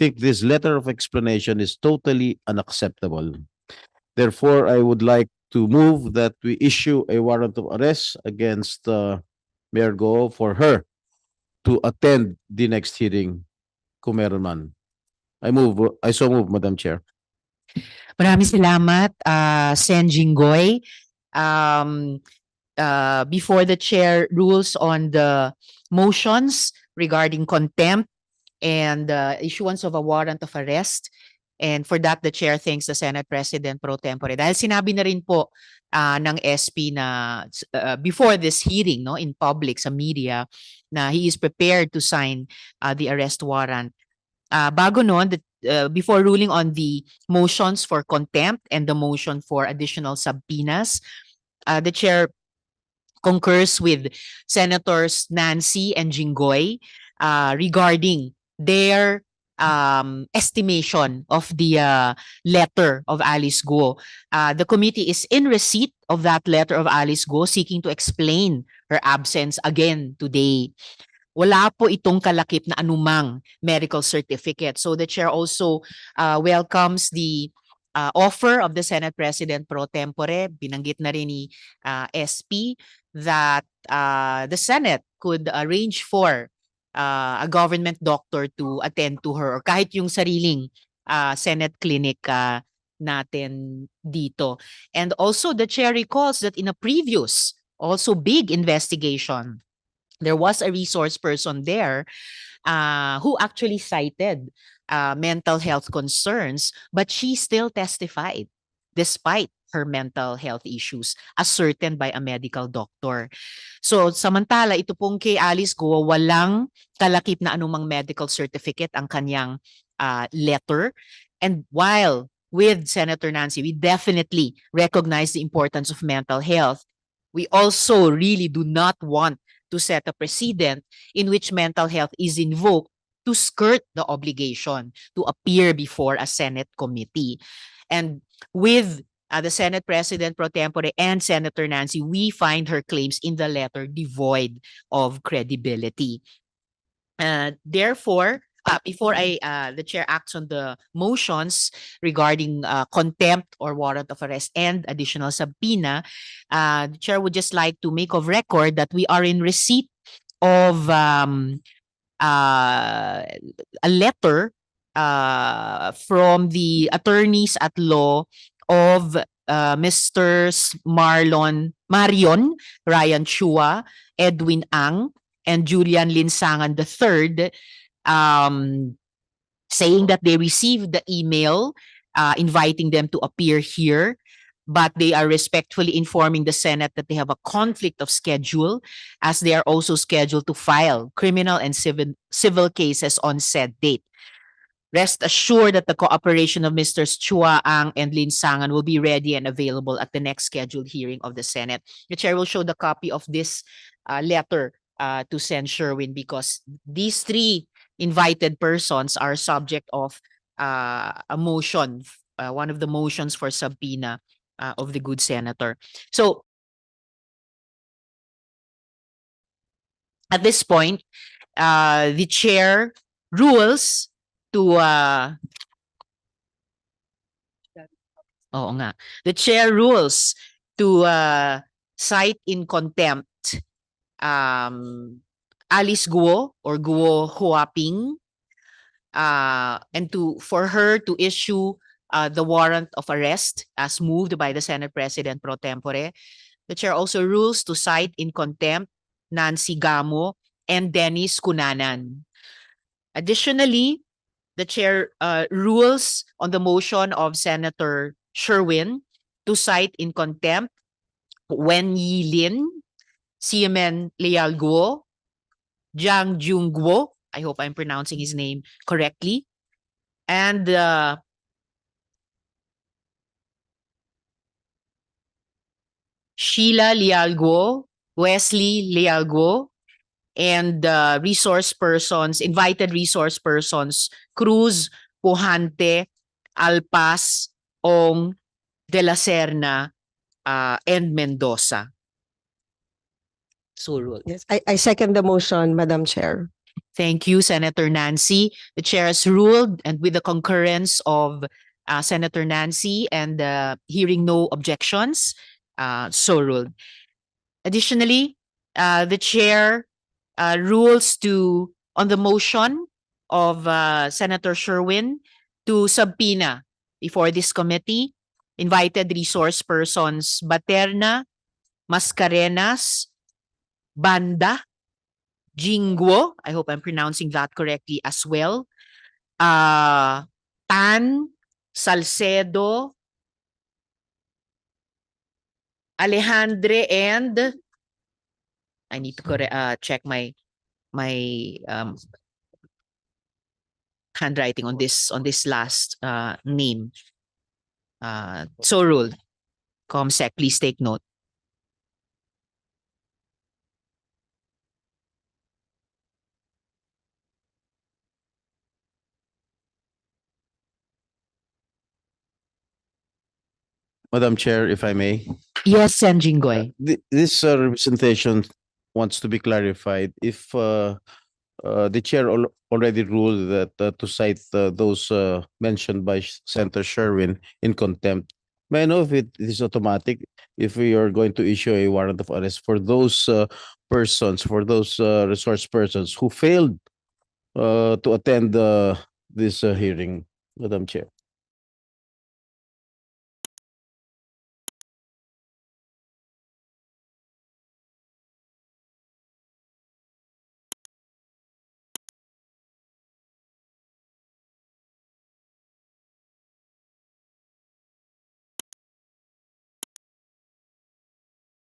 think this letter of explanation is totally unacceptable. Therefore, I would like to move that we issue a warrant of arrest against uh, Mayor Go for her to attend the next hearing kung. I move, I so move, Madam Chair. Maraming salamat, uh, Sen Jinggoy. Um, uh, before the chair rules on the motions regarding contempt and uh, issuance of a warrant of arrest. And for that, the chair thanks the Senate President pro tempore. Dahil sinabi na rin po uh, ng SP na uh, before this hearing no in public sa media na he is prepared to sign uh, the arrest warrant. Uh, bago noon, the uh, before ruling on the motions for contempt and the motion for additional subpoenas, uh, the chair concurs with Senators Nancy and Jinggoy uh, regarding their um, estimation of the uh, letter of Alice Go. Uh, the committee is in receipt of that letter of Alice Go seeking to explain her absence again today wala po itong kalakip na anumang medical certificate. So the chair also uh, welcomes the uh, offer of the Senate President pro tempore, binanggit na rin ni uh, SP that uh, the Senate could arrange for uh, a government doctor to attend to her or kahit yung sariling uh, Senate clinic uh, natin dito. And also the chair recalls that in a previous also big investigation there was a resource person there uh, who actually cited uh, mental health concerns, but she still testified despite her mental health issues ascertained by a medical doctor. So samantala ito pong kay Alice Go walang kalakip na anumang medical certificate ang kanyang uh, letter and while with Senator Nancy we definitely recognize the importance of mental health we also really do not want to set a precedent in which mental health is invoked to skirt the obligation to appear before a Senate committee. And with uh, the Senate President pro tempore and Senator Nancy, we find her claims in the letter devoid of credibility. Uh, therefore, uh, before I uh, the chair acts on the motions regarding uh, contempt or warrant of arrest and additional subpoena, uh, the chair would just like to make of record that we are in receipt of um, uh, a letter uh, from the attorneys at law of uh, Mr. Marlon Marion Ryan Chua, Edwin Ang, and Julian Linsangan III um, saying that they received the email uh, inviting them to appear here, but they are respectfully informing the Senate that they have a conflict of schedule as they are also scheduled to file criminal and civil, civil cases on said date. Rest assured that the cooperation of Mr. Chua Ang and Lin Sangan will be ready and available at the next scheduled hearing of the Senate. The chair will show the copy of this uh, letter uh, to Sen Sherwin because these three invited persons are subject of uh, a motion, uh, one of the motions for subpoena uh, of the good senator. So at this point, uh, the chair rules to uh, Oo nga. The chair rules to uh, cite in contempt um, Alice Guo or Guo Huaping uh, and to for her to issue uh, the warrant of arrest as moved by the Senate President pro tempore. The chair also rules to cite in contempt Nancy Gamo and Dennis Cunanan. Additionally, the chair uh, rules on the motion of Senator Sherwin to cite in contempt Wen Yi Lin, Siemen Leal Guo, Jiang Jungguo. I hope I'm pronouncing his name correctly. And uh, Sheila Lialgo, Wesley Lialgo, and uh, resource persons, invited resource persons, Cruz, Pujante, Alpas, Ong, De La Serna, uh, and Mendoza. So rule. Yes, I, I second the motion, Madam Chair. Thank you, Senator Nancy. The chair has ruled and with the concurrence of uh, Senator Nancy and uh, hearing no objections, uh, so ruled. Additionally, uh, the chair uh, rules to, on the motion of uh, Senator Sherwin to subpoena before this committee, invited resource persons Baterna, Mascarenas, Banda, Jingwo, I hope I'm pronouncing that correctly as well. Uh, Tan, Salcedo, Alejandre, and I need to correct, uh, check my, my, um, handwriting on this, on this last, uh, name. Uh, so ruled. Comsec, please take note. Madam Chair, if I may. Yes, Sen Jinggoy. Th- This uh, representation wants to be clarified. If uh, uh, the chair al- already ruled that uh, to cite uh, those uh, mentioned by Senator Sherwin in contempt, may I know if it is automatic, if we are going to issue a warrant of arrest for those uh, persons, for those resource persons who failed to attend this hearing, Madam Chair?